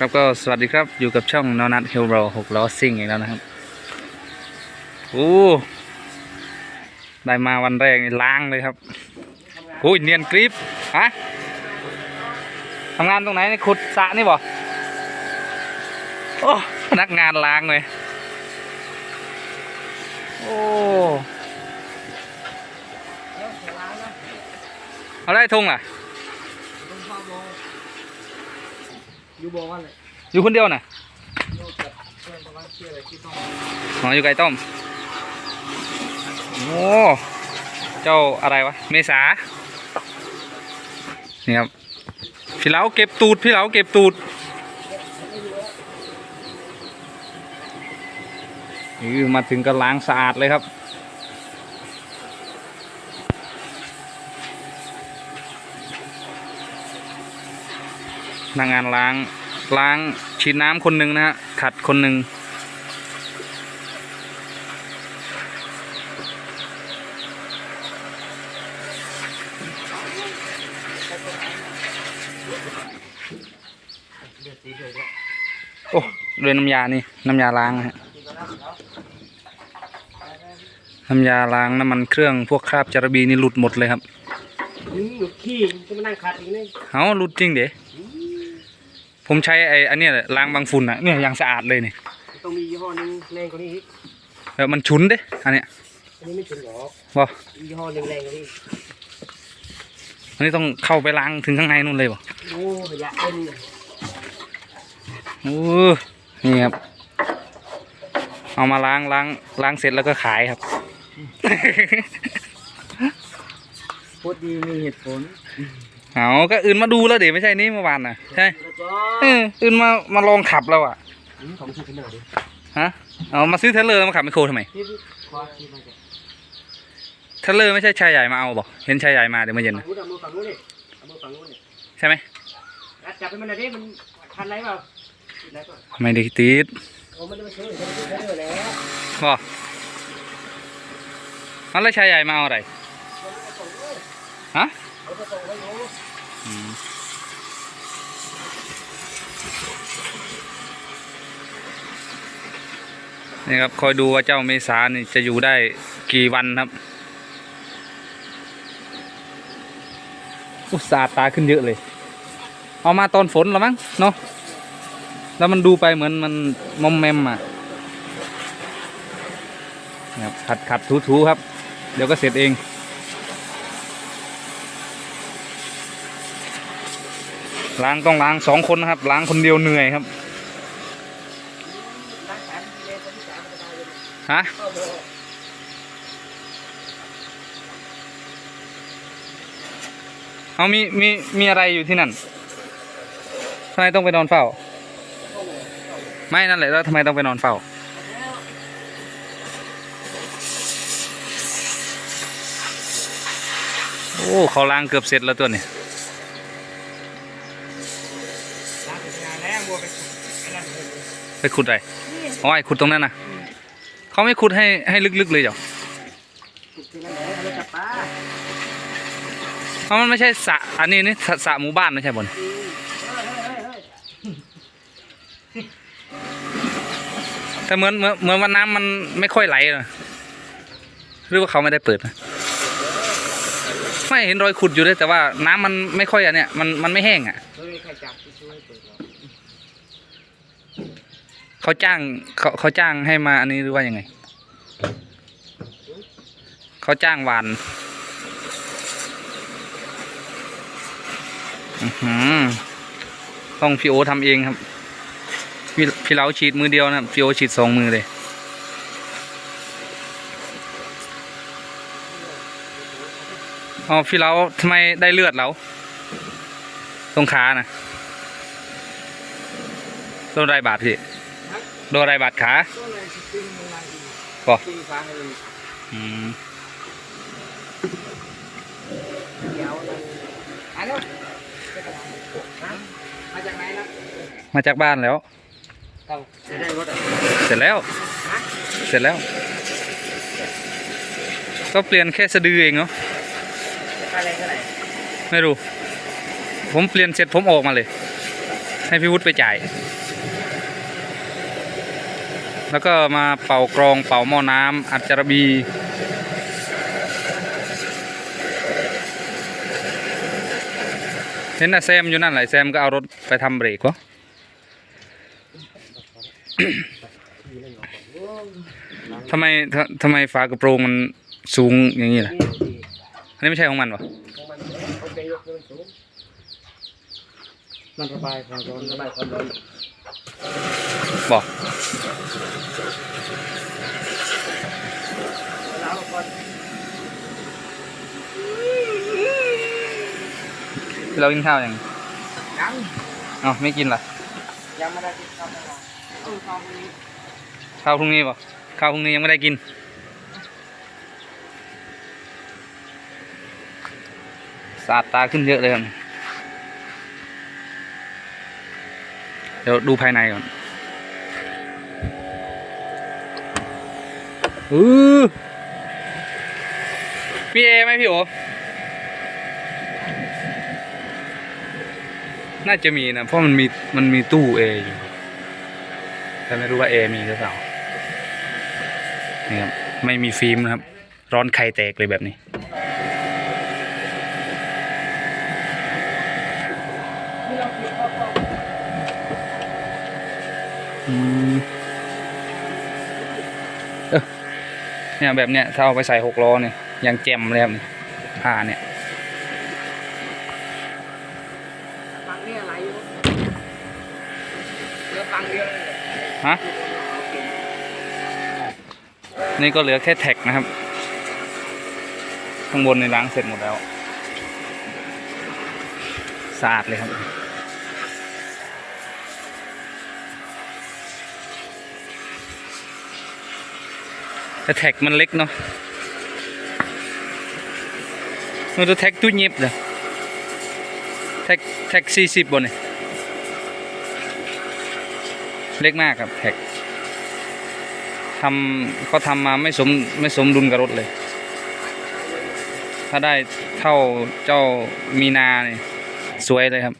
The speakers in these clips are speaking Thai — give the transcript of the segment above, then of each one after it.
ครับก็สวัสดีครับอยู่กับช่องนอนัทเฮลโรหกล้อซิ่งอีกแล้วนะครับโอ้ได้มาวันแรกนี่ล้างเลยครับโอ้ยเนียนกริปฮะทำงานตรงไหนนี่ขุดสระนี่บ่โอ้พนักงานล้างเลยโอ้เอาได้ทงล่ะ อยู่บอกว่าเลยอยู่คนเดียวน่ะโยกกับเพื่อนประมาณเชื่ออะไรที่ต้องอ๋ออยู่ไก่ต้มโอ้เจ้าอะไรวะ เมษานี่ครับพี่เหลาเก็บตูด พี่เหลาเก็บตูดนี่มาถึงก็ล้างสะอาดเลยครับ นักงานล้างล้างฉีดน้ำคนหนึ่งนะฮะขัดคนหนึ่งเดือดสีเดือดด้วยโอ้ด้วยน้ำยานี่น้ำยาล้างนะฮะกินก็น้ำแล้วน้ำยาล้างน้ำมันเครื่องพวกคราบจาระบีนี่หลุดหมดเลยครับอืมหยุดขี้จะมานั่งขัดอีกนี่เอาหลุดจริงเด๋ ผมใช้ไอ้อันเนี้ยแหละล้างบางฝุ่นอะเนี่ยยังสะอาดเลยนี่ต้องมียี่ห้อหนึงแรงกว่านี้อีกเออมันฉุนเด้อันเนี้ยอันนี้ไม่ถึงหรอกว่ายี่ห้อหนึงแรงกว่านี้อันนี้ต้องเข้าไปล้างถึงข้างในนู่นเลยบ่โอ้ขยะเอ็นเลยโอ้นี่ครับ เอามาล้างล้างล้างเสร็จแล้วก็ขายครับ พูดดีมีเหตุผล เอาก็อื่นมาดูแล้วเดี๋ยวไม่ใช่นี่เมื่อวานน่ะใช่แล้วก็เอออื่นมามาลองขับแล้วอะอืมของชื่อขนาดดิฮะเอามาซื้อเทรลเลอร์มาขับไมคโครทำไมที่คว้าที่มาจากเทรลเลอร์ไม่ใช่ชายใหญ่มาเอาบอกเห็นชายใหญ่มาเดี๋ยวมาเย็นฝั่นะงนู้นเอามือฝั่งนู้นดิเอามือฝั่งนู้นดิใช่ไหมรัดจับให้มันหน่อยดิมันคันไรเปล่าติดอะไรเปล่าไม่ได้ติดโอ้มันจะมาช่วยมันจะมาช่วยแล้วบ่เอาแล้วชายใหญ่มาเอาอะไรฮะ เขาจะส่งไว้อยู่ อืม นี่ครับคอยดูว่าเจ้าเมษานี่จะอยู่ได้กี่วันครับอุตสาห์ตาขึ้นเยอะเลย เอามาตอนฝนแล้วมั้งเนาะแล้วมันดูไปเหมือนมันมอมแมมอะนี่ครับขัดขัดถูถูๆครับ เดี๋ยวก็เสร็จเองล้างต้องล้างสองคนนะครับล้างคนเดียวเหนื่อยครับ ร้านขายมีเลนคนที่สามมันจะมาเลย ฮะเขาไปเอามีมีมีอะไรอยู่ที่นั่นทำไมต้องไปนอนเฝ้า ไม่นั่นแหละแล้วทำไมต้องไปนอนเฝ้า โอ้เขาล้างเกือบเสร็จแล้วตัวนี้ไปขุดอะไรอ๋อไอขุดตรงนั้นนะ เขาไม่ขุดให้ให้ลึกๆเลยเหรอขุดที่นั่นและเอาไปจับปลาเพราะมันไม่ใช่สระอันนี้นี่สระสระหมู่บ้านไม่ใช่บนอืมแต่เหมือนเหมือนเหมือนว่าน้ำมันไม่ค่อยไหลหรือว่าเขาไม่ได้เปิดนะไม่เห็นรอยขุดอยู่เลยแต่ว่าน้ำมันไม่ค่อยอันเนี้ยมันมันไม่แห้งอะ เฮ้ยใครจับที่ช่วยเปิดหรอ เขาจ้างเขาเขาจ้างให้มาอันนี้หรือว่ายังไง เขาจ้างหวานอือหือต้องพี่โอทำเองครับ พี่พี่เราฉีดมือเดียวนะครับพี่โอฉีดสองมือเลยอ๋อพี่เราทำไมได้เลือดเราตรงขานะโดนอะไรบาดพี่ โดนอะไรบาดขาก็เลยสปริงมันมาอีกบ่ตีฟ้าให้มันอืมเดี๋ยวเลยอะเนาะฮะมาจากไหนนะมาจากบ้านแล้วเอ้าจะได้รถอะเสร็จแล้ว ฮะเสร็จแล้ว ก็เปลี่ยนแค่สะดือเองเนาะค่าแรงเท่าไหร่ไม่รู้ ผมเปลี่ยนเสร็จผมออกมาเลย ให้พี่วุฒิไปจ่ายเแล้วก็มาเป่ากรองเป่าหม้อน้ำอัดจารบีเห็นนะแซมอยู่นั่นแหละแซมก็เอารถไปทำเบรกวะทำไมทำไมฝากระโปรงมันสูงอย่างนี้ล่ะอันนี้ไม่ใช่ของมันวะมันเขาจะยกให้มันสูงมันระบายความร้อนระบายความร้อน บอกแล้วก่อนเรากินข้าวยังยังเอ้าไม่กินล่ะยังไม่ได้กินข้าวนะเออข้าวนี้ข้าวพรุ่งนี้ปะข้าวพรุ่งนี้ยังไม่ได้กินสะอาดตาขึ้นเยอะเลยครับ ดี๋ยวดูภายในก่อนอือพี่เอไหมพี่โอน่าจะมีนะ เพราะมันมีมันมีตู้เออยู่ แต่ไม่รู้ว่าเอมีหรือเปล่านี่ครับ ไม่มีฟิล์มนะครับ ร้อนไข่แตกเลยแบบนี้ ที่เรากินข้าวต้ม อืม เออเนี่ยแบบเนี้ยถ้าเอาไปใส่หกล้อเนี่ยยังแจ่มเลยครับนี่ผ้าเนี่ยฟังนี่อะไรอยู่เหลือฟังเดียวเลยฮะนี่ก็เหลือแค่แท็กนะครับ ข้างบนในล้างเสร็จหมดแล้วสะอาดเลยครับ แต่แท็กมันเล็กเนาะมันตัวแท็กตู้เย็บเลยแท็กแท็กสี่สิบบนเนี่ยเล็กมากครับแท็กทำเขาทำมาไม่สมไม่สมดุลกับรถเลย ถ้าได้เท่าเจ้ามีนาเนี่ยสวยเลยครับ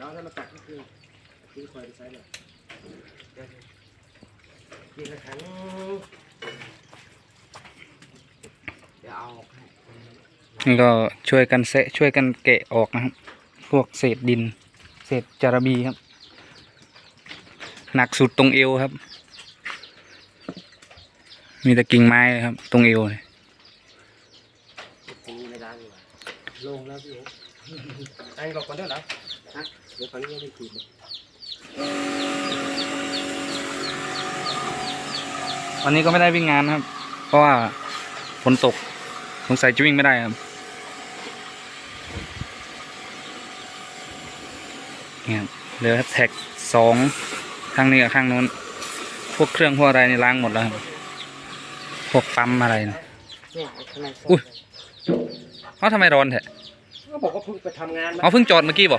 น้องถ้ามาตักก็คือที่คอยไปใช้หน่อย กินละครั้งเดี๋ยวเอาออกให้ก็ช่วยกันเซะช่วยกันเกะออกนะครับ พวกเศษดิน เศษจาระบีครับ หนักสุดตรงเอวครับ มีแต่กิ่งไม้เลยครับ ตรงเอวเลยไม่ได้ดีกว่าลงแล้วพี่โอ๊คอันนี้กก่อนด้วเหรอฮะเดี๋ยวฝั่งนี้ยังไม่ขีดเลย วันนี้ก็ไม่ได้วิ่งงานครับ เพราะว่าฝนตกสงสัยจะวิ่งไม่ได้ครับเนี่ยครับเหลือแท็กสองข้างนี้กับข้างนู้น พวกเครื่องพวกอะไรนี่ล้างหมดแล้วครับพวกปั๊มอะไรนะเนี่ยไอ้ข้างในซ่อุ๊ยเอ้าทำไมร้อนแท้ก็บอกว่าเพิ่งไปทำงานมาเอาเพิ่งจอดเมื่อกี้บ่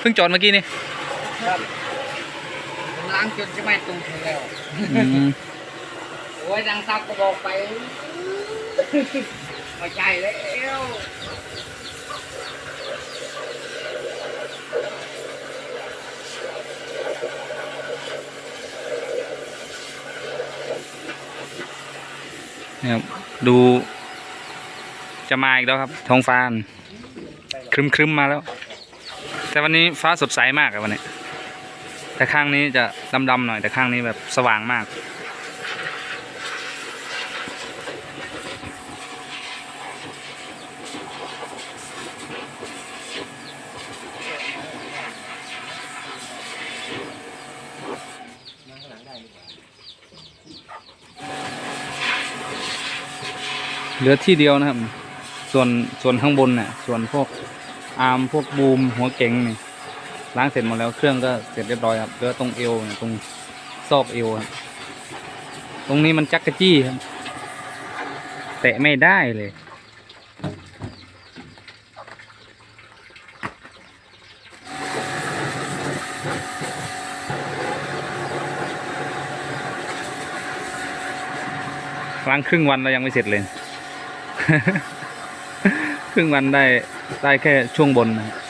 เพิ่งจอดเมื่อกี้นี่ครับมัน ล้างจนจะไม่ตุ้มถึงแล้ว อืมโอ้ยดังซักก็บอกไปไม่ใช่แล้วเนี่ยครับดู จะมาอีกแล้วครับ ท้องฟ้าครึมครึมๆมาแล้ว แต่วันนี้ฟ้าสดใสมากอะวันนี้ แต่ข้างนี้จะดำๆหน่อยแต่ข้างนี้แบบสว่างมาก เหลือที่เดียวนะครับ ส่วนส่วนข้างบนเนี่ยส่วนพวกอาร์มพวกบูมหัวเก๋งนี่ ล้างเสร็จหมดแล้วเครื่องก็เสร็จเรียบร้อยครับเหลือตรงเอวเนี่ยตรงซอกเอวครับตรงนี้มันจักกะจี้ครับแตะไม่ได้เลยล้างครึ่งวันเรายังไม่เสร็จเลย ครึ่งวันได้ได้แค่ช่วงบนนะ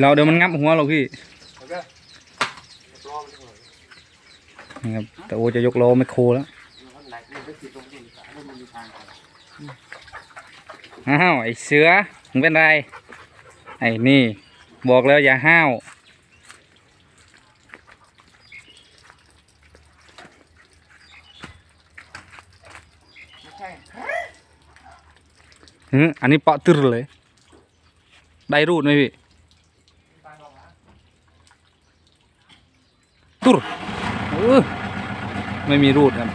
เราเดี๋ยวมันงับหัวเราพี่โอเครอมันก่ครับแต่โอจะยกโลไม่โคแล้วมันไหลมันไปติดตรงนี้มันมีทาไอ้าวไอเสือมึงเป็นไรไอ้นี่ บอกแล้วอย่าห้าวอันนี้ปะตึรเลย ได้รูดไหมพี่ ทางออกมา ตุรไม่มีรูดครับ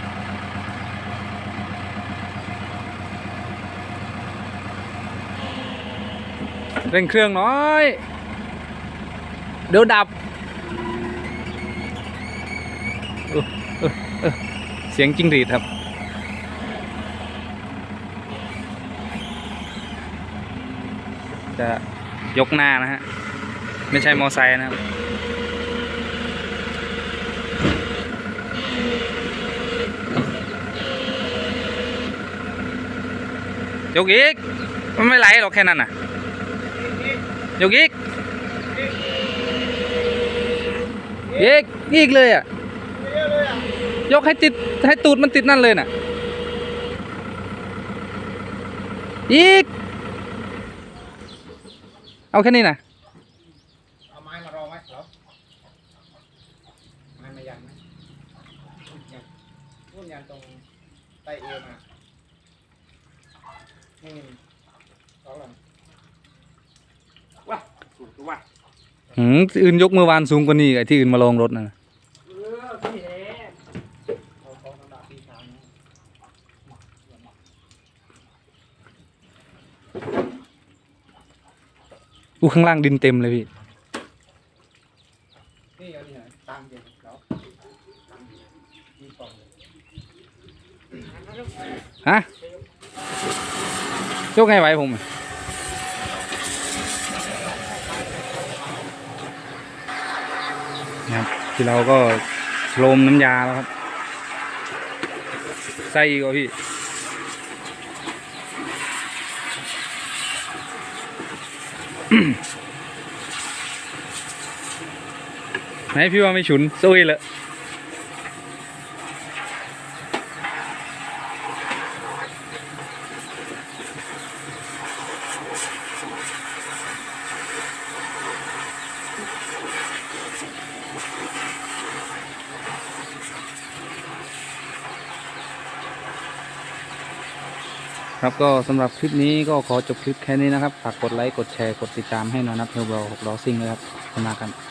เร่งเครื่องน้อย เดี๋ยวดับเออเออเออเสียงจิ้งหรีดครับ จะยกหน้านะฮะ ไม่ใช่มอไซค์นะครับ ยกอีก มันไม่ไหลหรอกแค่นั้นน่ะยกอีก อีก อีกเลยอะ ยกให้ติดให้ตูดมันติดนั่นเลยน่ะ อีก เอาแค่นี้น่ะ เอาไม้มารองไว้เหรอไม้มายันไหมยันนู่นยันตรงใต้เอวมานี่สองหลังว้าสูงตัวว้า หืมที่อื่นยกเมื่อวานสูงกว่านี้ไอ้ที่อื่นมาลงรถนะออพี่เอ๋เอาของธรรมดาปีสามนะ อู้ข้างล่างดินเต็มเลยพี่ นี่เอานี่หน่อยตามเดี๋ยวแล้วตามมีกล่องฮะ ยกให้ไหวผมอะ นะครับที่เราก็โลมน้ำยาแล้วครับ ใส่อีกว่าพี่ไหนพี่ว่าไม่ฉุนซุยเลย ครับก็สำหรับคลิปนี้ก็ขอจบคลิปแค่นี้นะครับฝากกดไลค์กดแชร์กดติดตามให้หนอยนับเพื่อเบลหกล้อซิ่งเลยครับขอบคุณมากครับ